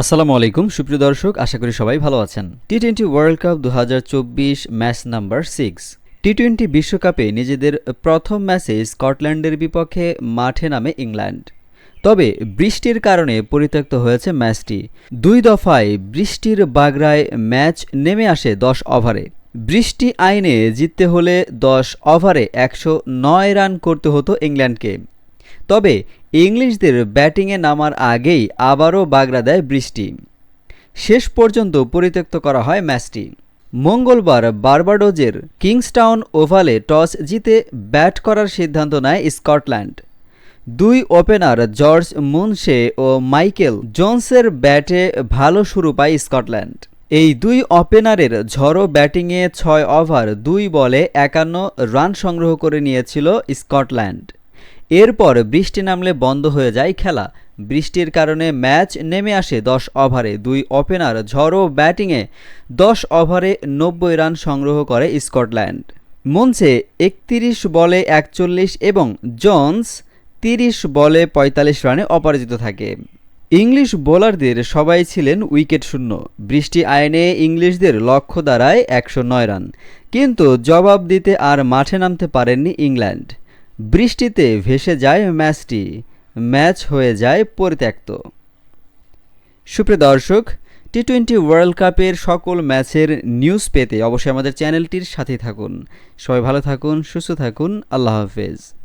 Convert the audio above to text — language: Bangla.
আসসালামু আলাইকুম, সুপ্রিয় দর্শক, আশা করি সবাই ভালো আছেন। টি টোয়েন্টি ওয়ার্ল্ড কাপ দু হাজার চব্বিশ match number six T twenty বিশ্বকাপে নিজেদের প্রথম ম্যাচে স্কটল্যান্ডের বিপক্ষে মাঠে নামে ইংল্যান্ড। তবে বৃষ্টির কারণে পরিত্যক্ত হয়েছে ম্যাচটি দুই দফায় বৃষ্টির বাগড়ায় ম্যাচ নেমে আসে দশ ওভারে বৃষ্টি আইনে জিততে হলে দশ ওভারে একশো নয় রান করতে হতো ইংল্যান্ডকে। তবে ইংলিশদের ব্যাটিংয়ে নামার আগেই আবারও বাগড়া দেয় বৃষ্টি। শেষ পর্যন্ত পরিত্যক্ত করা হয় ম্যাচটি। মঙ্গলবার বার্বাডোজের কিংস্টাউন ওভালে টস জিতে ব্যাট করার সিদ্ধান্ত নেয় স্কটল্যান্ড। দুই ওপেনার জর্জ মুনশে ও মাইকেল জোনসের ব্যাটে ভালো শুরু পায় স্কটল্যান্ড। এই দুই ওপেনারের ঝড়ো ব্যাটিংয়ে ছয় ওভার, দুই বলে একান্ন রান সংগ্রহ করে নিয়েছিল স্কটল্যান্ড। এরপর বৃষ্টি নামলে বন্ধ হয়ে যায় খেলা। বৃষ্টির কারণে ম্যাচ নেমে আসে দশ ওভারে। দুই ওপেনার ঝড়ো ব্যাটিংয়ে দশ ওভারে নব্বই রান সংগ্রহ করে স্কটল্যান্ড। মঞ্চে একত্রিশ বলে একচল্লিশ এবং জোন্স তিরিশ বলে ৪৫ রানে অপরাজিত থাকে। ইংলিশ বোলারদের সবাই ছিলেন উইকেট শূন্য। বৃষ্টি আইনে ইংলিশদের লক্ষ্য দাঁড়ায় একশো নয় রান। কিন্তু জবাব দিতে আর মাঠে নামতে পারেননি ইংল্যান্ড। বৃষ্টিতে ভেসে যায় ম্যাচটি, ম্যাচ হয়ে যায় পরিত্যক্ত। সুপ্রিয় দর্শক টি টোয়েন্টি ওয়ার্ল্ড কাপের সকল ম্যাচের নিউজ পেতে অবশ্যই আমাদের চ্যানেলটির সাথে থাকুন। সবাই ভালো থাকুন, সুস্থ থাকুন, আল্লাহ হাফেজ।